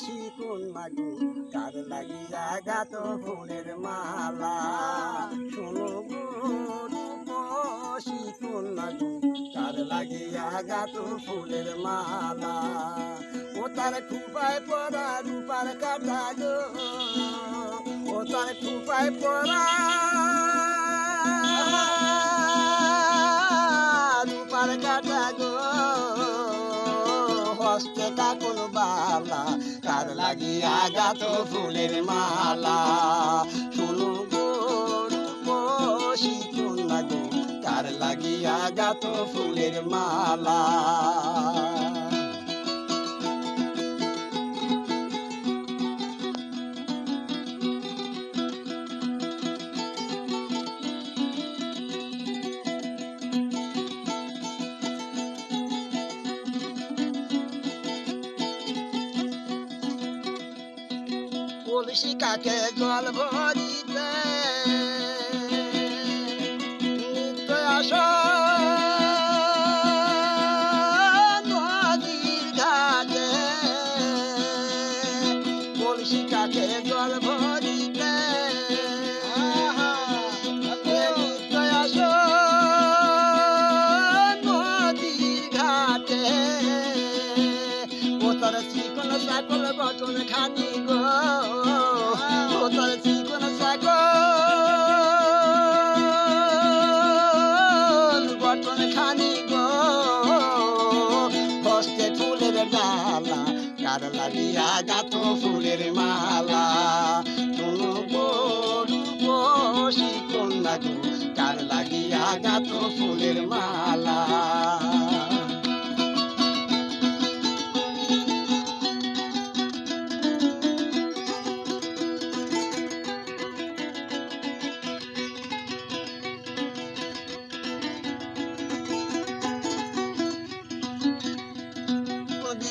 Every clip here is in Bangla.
শিকুন মাগু কার লাগিয়া গাত ফুলের মালা? শোনো গো শিকুন মাগু কার লাগিয়া গাত ফুলের মালা? ও তার খুপায় পরা রূপার কাটা গো। ও তার খুপায় পরা রূপার কাটা গো। হস্তে কাকুন বালা কার লাগিয়া গাত ফুলের মালা। শুনু বসি কন্যা গো কার লাগিয়া গাত ফুলের মালা। কলসি কাকে জল ভরিতে ঘাটে কলসি কাকে জল ভরিতে চিকন সাকল ফুলের ডালা কার লাগিয়া গাত ফুলের মালা। শুনো গরু বসি কন্যা গো কার লাগিয়া গাত ফুলের মালা।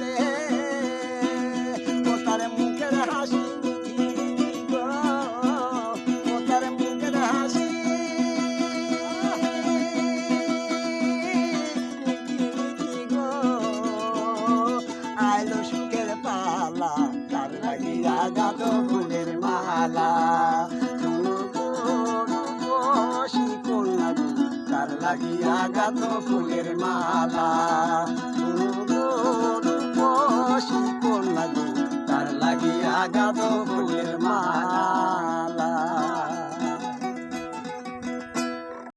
জ্বলে। ও তার মুখের হাসি ও তার মুখের হাসি। আইলো সুখের পালা, তার লাগিয়া গাত ফুলের মালা লাগিয়া গাত ফুলের মালা রূপসী কন্যা তার লাগিয়া গাত ফুলের মালা।